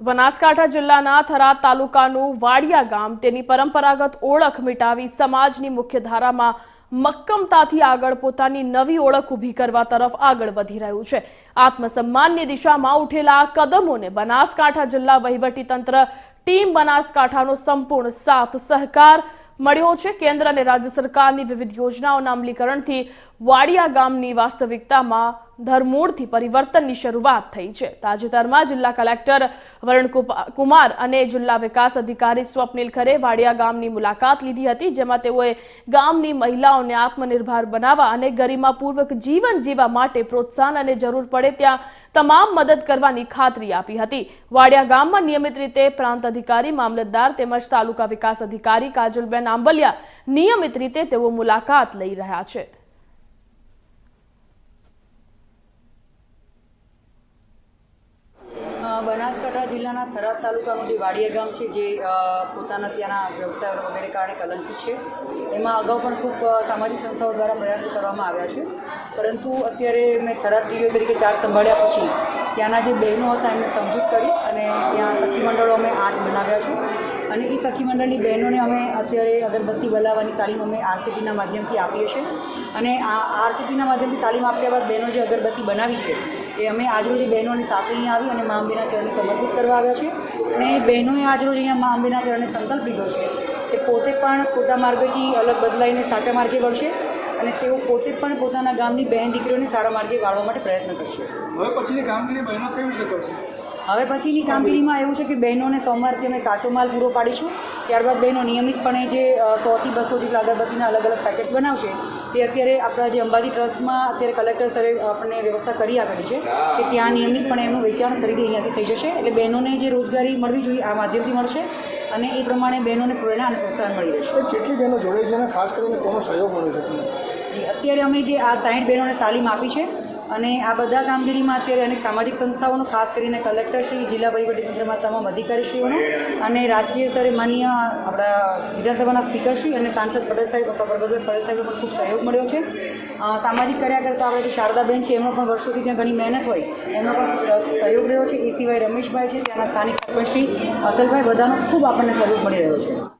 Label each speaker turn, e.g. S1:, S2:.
S1: બનાસકાંઠા જિલ્લાના થરાદ તાલુકાનું વાડિયા ગામ તેની પરંપરાગત ઓળખ મિટાવી સમાજની મુખ્યધારામાં મક્કમતાથી આગળ પોતાની નવી ઓળખ ઊભી કરવા તરફ આગળ વધી રહ્યું છે. આત્મસન્માનની દિશામાં ઉઠેલા આ કદમોને બનાસકાંઠા જિલ્લા વહીવટીતંત્ર ટીમ બનાસકાંઠાનો સંપૂર્ણ સાથ સહકાર મળ્યો છે. કેન્દ્ર અને રાજ્ય સરકારની વિવિધ યોજનાઓના અમલીકરણથી વાડિયા ગામની વાસ્તવિકતામાં ધરમૂળથી પરિવર્તનની શરૂઆત થઈ છે. તાજેતરમાં જિલ્લા કલેક્ટર વરુણ કુમાર અને જિલ્લા વિકાસ અધિકારી સ્વપ્નિલ ખરે વાડિયા ગામની મુલાકાત લીધી હતી, જેમાં તેઓએ ગામની મહિલાઓને આત્મનિર્ભર બનાવવા અને ગરિમાપૂર્વક જીવન જીવવા માટે પ્રોત્સાહન અને જરૂર પડે ત્યાં તમામ મદદ કરવાની ખાતરી આપી હતી. વાડિયા ગામમાં નિયમિત રીતે પ્રાંત અધિકારી, મામલતદાર તેમજ તાલુકા વિકાસ અધિકારી કાજલબેન આંબલિયા નિયમિત રીતે તેઓ મુલાકાત લઈ રહ્યા છે.
S2: બનાસકાંઠા જિલ્લાના થરાદ તાલુકાનું જે વાડિયા ગામ છે, જે પોતાના ત્યાંના વ્યવસાય વગેરે કારણે કલંકિત છે. એમાં અગાઉ પણ ખૂબ સામાજિક સંસ્થાઓ દ્વારા પ્રયાસો કરવામાં આવ્યા છે. પરંતુ અત્યારે મેં થરાદ ટીવીઓ તરીકે ચાર સંભાળ્યા પછી ત્યાંના જે બહેનો હતા, એમને સમજૂત કરી અને ત્યાં સખી મંડળો અમે આઠ બનાવ્યા છે. અને એ સખી મંડળની બહેનોને અમે અત્યારે અગરબત્તી બનાવવાની તાલીમ અમે આરસીટીના માધ્યમથી આપીએ છીએ. અને આ આરસીટીના માધ્યમથી તાલીમ આપ્યા બાદ બહેનો જે અગરબત્તી બનાવી છે એ અમે આજરોજ બહેનોની સાથે અહીંયા આવી અને મા અંબેના ચરણને સમર્પિત કરવા આવ્યા છે અને બહેનોએ આજરોજ અહીંયા મા અંબેના ચરણને સંકલ્પ લીધો છે કે પોતે પણ ખોટા માર્ગેથી અલગ બદલાઈને સાચા માર્ગે વળશે અને તેઓ પોતે પણ પોતાના ગામની બહેન દીકરીઓને સારા માર્ગે વાળવા માટે પ્રયત્ન કરશે.
S3: હવે પછીની કામગીરી બહેનો કેવી રીતે કરશે?
S2: હવે પછીની કામગીરીમાં એવું છે કે બહેનોને સોમવારથી અમે કાચો માલ પૂરો પાડીશું. ત્યારબાદ બહેનો નિયમિતપણે જે સોથી બસો જેટલા અગરબત્તીના અલગ અલગ પેકેટ્સ બનાવશે તે અત્યારે આપણા જે અંબાજી ટ્રસ્ટમાં અત્યારે કલેક્ટર સરે આપણને વ્યવસ્થા કરી આપેલી છે કે ત્યાં નિયમિતપણે એમનું વેચાણ ખરીદી અહીંયાથી થઈ જશે. એટલે બહેનોને જે રોજગારી મળવી જોઈએ આ માધ્યમથી મળશે અને એ પ્રમાણે બહેનોને પ્રેરણા અને પ્રોત્સાહન મળી રહેશે.
S3: કેટલી બહેનો જોડે છે અને ખાસ કરીને કોનો સહયોગ મળ્યો છે તમને?
S2: જી અત્યારે અમે જે આ સાઠ બહેનોને તાલીમ આપી છે અને આ બધા કામગીરીમાં અત્યારે અનેક સામાજિક સંસ્થાઓનો, ખાસ કરીને કલેક્ટરશ્રી જિલ્લા વહીવટીતંત્રમાં તમામ અધિકારીશ્રીઓનો અને રાજકીય સ્તરે માન્ય આપણા વિધાનસભાના સ્પીકરશ્રી અને સાંસદ પટેલ સાહેબ પ્રભુભાઈ પટેલ સાહેબનો પણ ખૂબ સહયોગ મળ્યો છે. સામાજિક કાર્યકર્તા આપણે જે શારદાબેન છે, એમનો પણ વર્ષોથી ત્યાં ઘણી મહેનત હોય, એમનો પણ સહયોગ રહ્યો છે. એ સિવાય રમેશભાઈ છે, ત્યાંના સ્થાનિક સરપંચશ્રી અસલભાઈ બધાનો ખૂબ આપણને સહયોગ મળી રહ્યો છે.